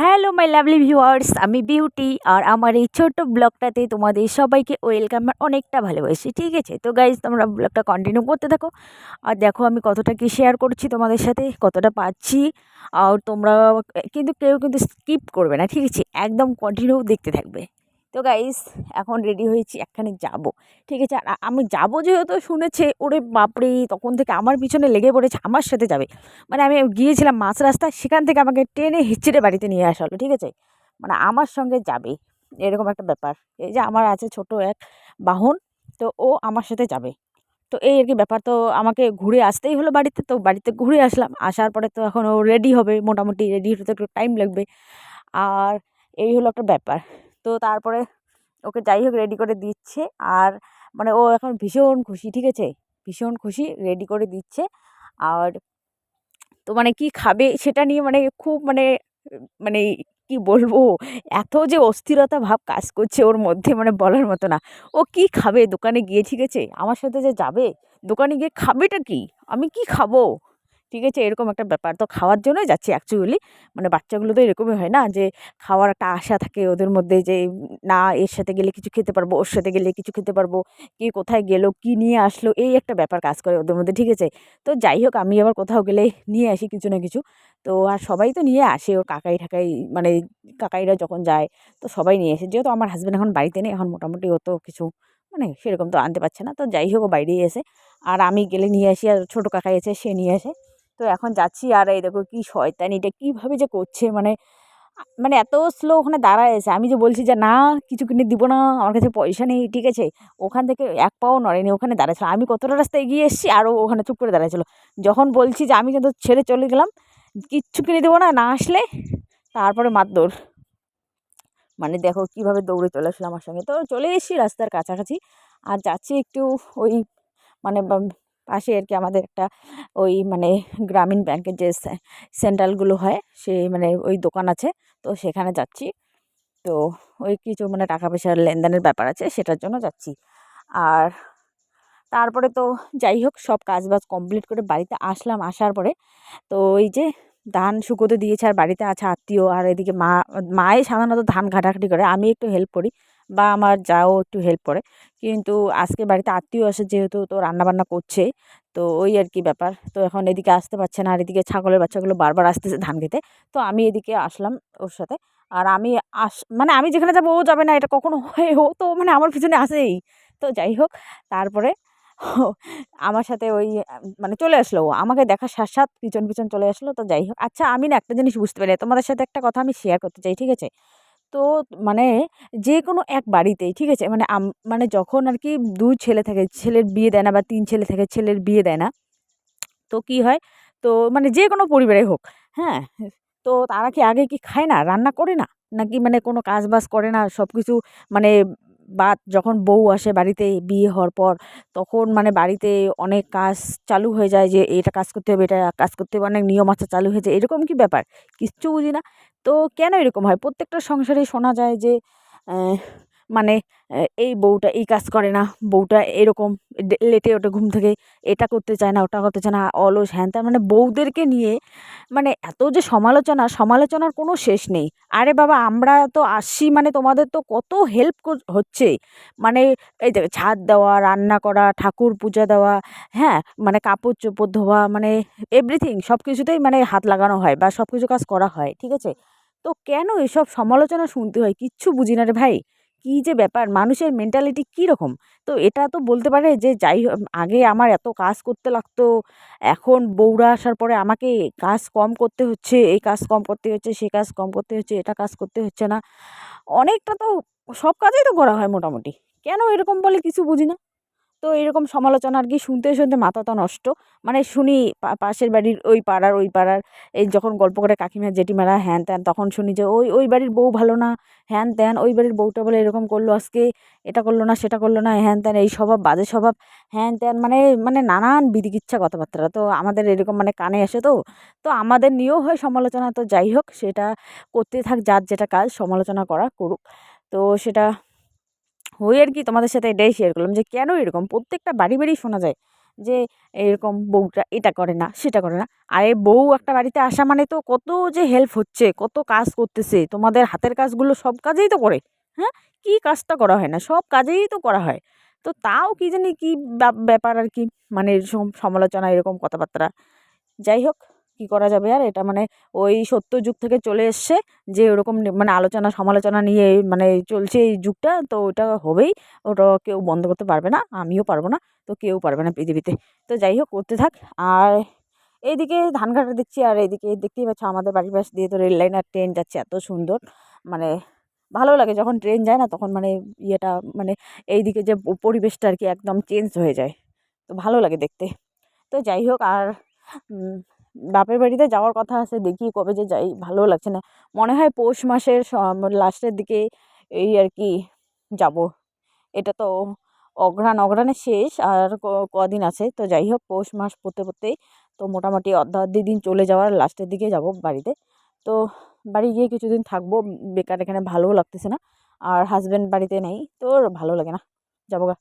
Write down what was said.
Hello my lovely viewers আমি Beauty আর আমার এই ছোট্ট ব্লগটাতে তোমাদের সবাইকে ওয়েলকাম অনেকটা ভালোবাসি। ঠিক আছে? তো গাইজ তোমরা ব্লগটা কন্টিনিউ করতে থাকো। আর দেখো, আমি কতটা কি শেয়ার করছি তোমাদের সাথে, কতটা পাচ্ছি। আর তোমরা কিন্তু কেউ কিন্তু স্কিপ করবে না, ঠিক আছে? একদম কন্টিনিউ দেখতে থাকবে। তো গাইস এখন রেডি হয়েছি, একখানে যাব। ঠিক আছে? আর আমি যাব যেহেতু শুনেছে, ওরে বাপরে, তখন থেকে আমার পিছনে লেগে পড়েছে, আমার সাথে যাবে। মানে আমি গিয়েছিলাম মাছ রাস্তায় সেখান থেকে আমাকে ট্রেনে হিচড়ে বাড়িতে নিয়ে আসা হলো, ঠিক আছে? মানে আমার সঙ্গে যাবে, এরকম একটা ব্যাপার। এই যে আমার আছে ছোট এক বাহন, তো ও আমার সাথে যাবে। তো এই আর কি ব্যাপার, তো আমাকে ঘুরে আসতেই হলো বাড়িতে, তো বাড়িতে ঘুরে আসলাম, আসার পরে তো এখন ও রেডি হবে, মোটামুটি রেডি হতে একটু টাইম লাগবে। আর এই হলো একটা ব্যাপার। তো তারপরে ওকে যাই হোক রেডি করে দিচ্ছে। আর মানে ও এখন ভীষণ খুশি, ঠিক আছে? ভীষণ খুশি রেডি করে দিচ্ছে। আর তো মানে কী খাবে সেটা নিয়ে মানে খুব মানে মানে কি বলব? এত যে অস্থিরতা ভাব কাজ করছে ওর মধ্যে মানে বলার মতো না। ও কি খাবে দোকানে গিয়ে, ঠিক আছে? আমার সাথে যে যাবে, দোকানে গিয়ে খাবেটা কি? আমি কি খাব? ঠিক আছে, এরকম একটা ব্যাপার। তো খাওয়ার জন্যই যাচ্ছি অ্যাকচুয়ালি মানে বাচ্চাগুলো তো এরকমই হয় না যে খাওয়ার একটা আশা থাকে ওদের মধ্যে যে না, এর সাথে গেলে কিছু খেতে পারব, ওর সাথে গেলে কিছু খেতে পারব, কে কোথায় গেলো, কী নিয়ে আসলো, এই একটা ব্যাপার কাজ করে ওদের মধ্যে, ঠিক আছে? তো যাই হোক, আমি আবার কোথাও গেলে নিয়ে আসি কিছু না কিছু। তো আর সবাই তো নিয়ে আসে, ওর কাকাই ঠাকাই মানে কাকাইরা যখন যায় তো সবাই নিয়ে আসে। যেহেতু আমার হাজব্যান্ড এখন বাড়িতে নেই, এখন মোটামুটি ও তো কিছু মানে সেরকম তো আনতে পারছে না। তো যাই হোক বাইরেই এসে আর আমি গেলে নিয়ে আসি আর ছোটো কাকাই এসে সে নিয়ে আসে। তো এখন যাচ্ছি আর এই দেখো কী শয়তানি, এটা কীভাবে যে করছে? মানে মানে এত স্লো ওখানে দাঁড়ায় আছে। আমি যে বলছি যে, না, কিছু কিনে দিব না, আমার কাছে পয়সা নেই ঠিক আছে? ওখান থেকে এক পাও নড়েনি, ওখানে দাঁড়াচ্ছিল আমি কতটা রাস্তা এগিয়ে এসেছি আরও ওখানে চুপ করে দাঁড়াচ্ছিলো যখন বলছি যে, আমি কিন্তু ছেড়ে চলে গেলাম, কিচ্ছু কিনে দেবো না না আসলে তারপরে মারধর। মানে দেখো কীভাবে দৌড়ে চলে আসলো আমার সঙ্গে। তো চলে এসেছি রাস্তার কাছাকাছি। আর যাচ্ছি একটু ওই মানে পাশে আর কি আমাদের একটা ওই মানে গ্রামীণ ব্যাংকের যে সেন্ট্রালগুলো হয়, সেই মানে ওই দোকান আছে। তো সেখানে যাচ্ছি। তো ওই কিছু মানে টাকা পয়সার লেনদেনের ব্যাপার আছে, সেটার জন্য যাচ্ছি। আর তারপরে তো যাই হোক, সব কাজ বাজ কমপ্লিট করে বাড়িতে আসলাম। আসার পরে তো ওই যে ধান শুকোতে দিয়েছে আর বাড়িতে আছে আত্মীয় আর এদিকে মা, মায়ে সাধারণত ধান ঘাটাঘাটি করে। আমি একটু হেল্প করি। বা আমার যাও একটু হেল্প করে। কিন্তু আজকে বাড়িতে আত্মীয় আসে যেহেতু তো রান্নাবান্না করছে, তো ওই আর কি ব্যাপার। তো এখন এদিকে আসতে পারছে না, আর এদিকে ছাগলের বাচ্চাগুলো বারবার আসতেছে ধান খেতে। তো আমি এদিকে আসলাম ওর সাথে। আর আমি আস মানে আমি যেখানে যাব ও যাবে না, এটা কখনো হয়, ও তো মানে আমার পিছনে আসেই। তো যাই হোক, তারপরে আমার সাথে ওই মানে চলে আসলো আমাকে দেখার সাথ সাথ পিছন পিছন চলে আসলো, তো যাই হোক। আচ্ছা আমি না একটা জিনিস বুঝতে পারি, তোমাদের সাথে একটা কথা আমি শেয়ার করতে চাই, ঠিক আছে? তো মানে যে কোনো এক বাড়িতেই, ঠিক আছে? মানে মানে যখন আর কি দু ছেলে থাকে, ছেলের বিয়ে দেয় না বা তিন ছেলে থাকে, ছেলের বিয়ে দেয় না, তো কি হয়? তো মানে যে কোনো পরিবারে হোক হ্যাঁ? তো তারা কি আগে কি খায় না? রান্না করে না? নাকি মানে কোনো কাজ বাজ করে না? সব কিছু মানে বা যখন বউ আসে বাড়িতে বিয়ে হওয়ার পর, তখন মানে বাড়িতে অনেক কাজ চালু হয়ে যায় যে, এটা কাজ করতে হবে, এটা কাজ করতে হবে। অনেক নিয়ম আছে চালু হয়ে যায়। এরকম কি ব্যাপার? কিচ্ছু বুঝি না। তো কেন এরকম হয়? প্রত্যেকটা সংসারে শোনা যায় যে মানে এই বউটা এই কাজ করে না, বউটা এরকম লেটে ওঠে ঘুম থেকে, এটা করতে চায় না, ওটা করতে চায় না, অলস, হ্যান ত্যান মানে বউদেরকে নিয়ে মানে এত যে সমালোচনা, সমালোচনার কোনো শেষ নেই। আরে বাবা, আমরা তো আসছি মানে তোমাদের তো কত হেল্প হচ্ছে। মানে এই দেখো ছাদ দেওয়া, রান্না করা, ঠাকুর পূজা দেওয়া হ্যাঁ মানে কাপড় চোপড় ধোয়া মানে এভরিথিং সব কিছুতেই মানে হাত লাগানো হয় বা সব কিছু কাজ করা হয়, ঠিক আছে? তো কেন এসব সমালোচনা শুনতে হয়? কিচ্ছু বুঝি না রে ভাই। কী যে ব্যাপার? মানুষের মেন্টালিটি কীরকম তো এটা তো বলতে পারে যে, যাই আগে আমার এত কাজ করতে লাগতো। এখন বউরা আসার পরে আমাকে কাজ কম করতে হচ্ছে, এই কাজ কম করতে হচ্ছে, সে কাজ কম করতে হচ্ছে, এটা কাজ করতে হচ্ছে না। অনেকটা তো সব কাজেই তো করা হয় মোটামুটি। কেন এরকম বলে কিছু বুঝি না? তো এরকম সমালোচনা আর কি শুনতে শুনতে মাথা তো নষ্ট। মানে শুনি পাশের বাড়ির ওই পাড়ার ওই পাড়ার এই যখন গল্প করে কাকিমা, জেঠিমারা হ্যান ত্যান তখন শুনি যে, ওই ওই বাড়ির বউ ভালো না। হ্যান ত্যান, ওই বাড়ির বউটা বলে এরকম করল আজকে, এটা করল না, সেটা করল না, হ্যান ত্যান, এই স্বভাব, বাজে স্বভাব। হ্যান ত্যান মানে মানে নানান বিদিকিচ্ছা কথাবার্তা। তো আমাদের এরকম মানে কানে আসে তো। তো আমাদের নিয়েও হয় সমালোচনা। তো যাই হোক, সেটা করতে থাক, যার যেটা কাজ সমালোচনা করা করুক। তো সেটা ওই আর কি তোমাদের সাথে এটাই শেয়ার করলাম যে কেন এরকম? প্রত্যেকটা বাড়ি বাড়ি শোনা যায় যে এরকম বউটা এটা করে না, সেটা করে না। আরে বউ একটা বাড়িতে আসা মানে তো কত যে হেল্প হচ্ছে, কত কাজ করতেছে। তোমাদের হাতের কাজগুলো সব কাজেই তো করে হ্যাঁ? কী কাজটা করা হয় না? সব কাজেই তো করা হয়। তো তাও কী জানি কী ব্যাপার আর কি? মানে সমালোচনা এরকম কথাবার্তা। যাই হোক। কী করা যাবে? আর এটা মানে ওই সত্য যুগ থেকে চলে এসছে যে ওরকম মানে আলোচনা সমালোচনা নিয়ে মানে চলছে এই যুগটা, তো ওটা হবেই। ওটা কেউ বন্ধ করতে পারবে না, আমিও পারব না, তো কেউ পারবে না পৃথিবীতে। তো যাই হোক, করতে থাক। আর এইদিকে ধান কাটা দেখছি, আর এইদিকে দেখতেই পাচ্ছ আমাদের বাড়ির পাশ দিয়ে তো রেল লাইন আর ট্রেন যাচ্ছে, এত সুন্দর। মানে ভালো লাগে, যখন ট্রেন যায় না, তখন মানে ইয়েটা মানে এইদিকে যে পরিবেশটা আর কি একদম চেঞ্জ হয়ে যায়। তো ভালো লাগে দেখতে। তো যাই হোক, আর বাপের বাড়িতে যাওয়ার কথা আছে, দেখি কবে যে যাই ভালো লাগছে না। মনে হয় পৌষ মাসের লাস্টের দিকে এই আর কি যাব। এটা তো অঘ্রাণ অঘ্রাণের শেষ আর কদিন আছে। তো যাই হোক, পৌষ মাস পড়তে পড়তেই তো মোটামুটি অর্ধা অর্ধেক দিন চলে যাওয়ার লাস্টের দিকে যাব বাড়িতে। তো বাড়ি গিয়ে কিছুদিন থাকব, বেকার এখানে ভালোও লাগতেছে না। আর হাজব্যান্ড বাড়িতে নেই, তো ভালো লাগে না। যাব গা।